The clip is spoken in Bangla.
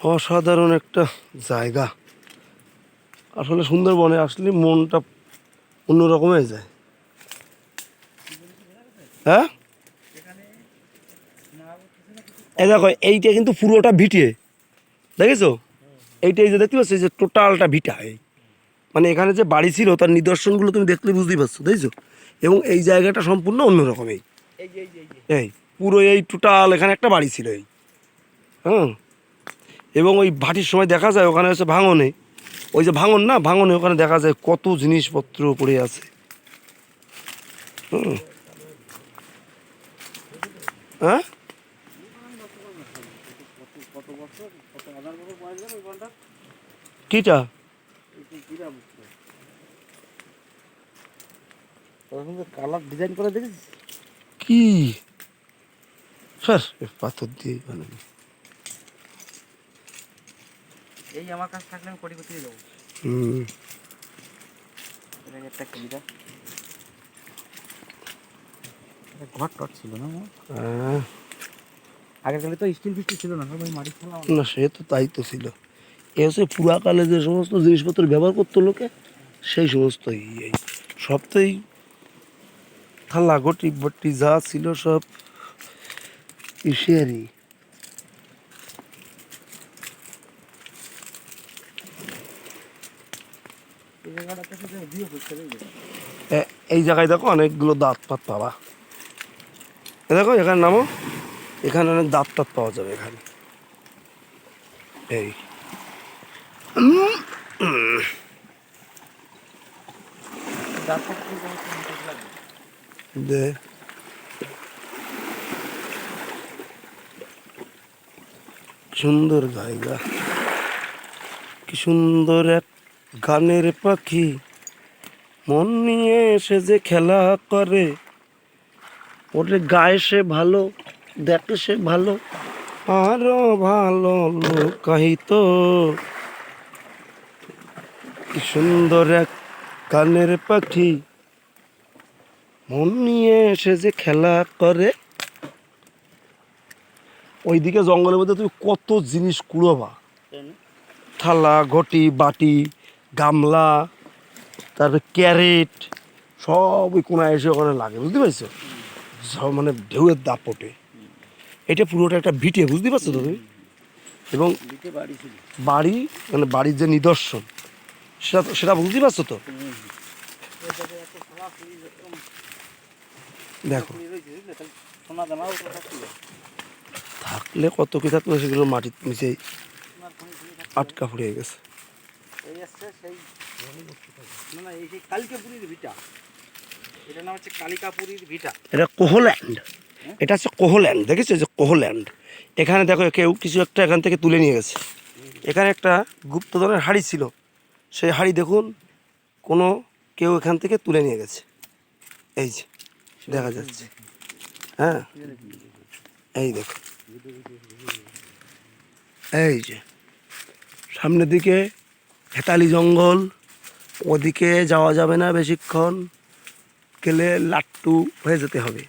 অসাধারণ একটা জায়গা। আসলে সুন্দরবনে আসলে মনটা অন্যরকম হয়ে যায়। হ্যাঁ? এই দেখো এইটা কিন্তু পুরোটা ভিটিয়ে দেখেছ? এইটা এই যে দেখতে পাচ্ছ যে টোটালটা ভিটা। এই মানে এখানে যে বাড়ি ছিল তার নিদর্শনগুলো তুমি দেখলে বুঝতেই পারছ দেখছ? এবং এই জায়গাটা সম্পূর্ণ অন্যরকম এই। পুরো এই টোটাল এখানে একটা বাড়ি ছিল এই। হ্যাঁ এবং ওই ভাটির সময় দেখা যায় ওখানে হচ্ছে ভাঙনে। ওই যে ভাঙন না, ভাঙনে ওখানে দেখা যায় কত জিনিসপত্র পড়ে আছে। হুম। হ্যাঁ? কিটা? কালার ডিজাইন করে দেখেছিস কি পাথর দিয়ে বানানো। এই আমার কাছে থাকলে আমি কোটি কোটি দেবো হুম। একটা সুবিধা ঘর টট ছিল না আমার? হ্যাঁ, আগের কালে তো স্টিল ফিস্টিল ছিল না সবাই মাটি খেলা না সে তো তাই তো ছিল। এ হচ্ছে পুরাকালে যে সমস্ত জিনিসপত্র ব্যবহার করতো লোকে সেই সমস্ত এই সব তো থালা গটি বটি যা ছিল সব ইসেরই এই জায়গায় দেখো অনেকগুলো দাঁত পাত পাবা। দেখো, এখানে নামো। এখানে অনেক দাঁত টাত পাওয়া যাবে এখানে। এই। সুন্দর জায়গা। কি সুন্দর এক গানের পাখি মন নিয়ে এসে যে খেলা করে ওরে গায়ে সে ভালো দেখে সে ভালো আরও ভালো লোকাহিত কি সুন্দর এক গানের পাখি মন নিয়ে এসে যে খেলা করে। ওইদিকে জঙ্গলের মধ্যে তুমি কত জিনিস কুড়োবা। থালা ঘটি বাটি গামলা তারপরে ক্যারেট সব ওই কোনায় এসে ওখানে লাগে বুঝতে পারছ? সব মানে ঢেউয়ের দাপটে। এটা পুরোটা একটা ভিটে বুঝতে পারছ তো তুমি? এবং বাড়ি মানে বাড়ির যে নিদর্শন সেটা তো সেটা বুঝতে পারছ তো? দেখো। থাকলে কত কি থাকলে সেগুলো মাটির নিচে সোনার খনি খনি থাকছিল। আটকা পড়ে গেছে। এটার নাম এটা কোহল্যান্ড। এটা হচ্ছে কোহল্যান্ড, দেখেছ যে কোহল্যান্ড? এখানে দেখো কেউ কিছু একটা এখান থেকে তুলে নিয়ে গেছে। এখানে একটা গুপ্তধনের হাড়ি ছিল। সেই হাড়ি দেখুন, কোনো কেউ এখান থেকে তুলে নিয়ে গেছে। এই যে, দেখা যাচ্ছে। হ্যাঁ এই দেখো। এই যে, সামনের দিকে হেতালি জঙ্গল ওদিকে যাওয়া যাবে না বেশিক্ষণ গেলে লাট্টু হয়ে যেতে হবে।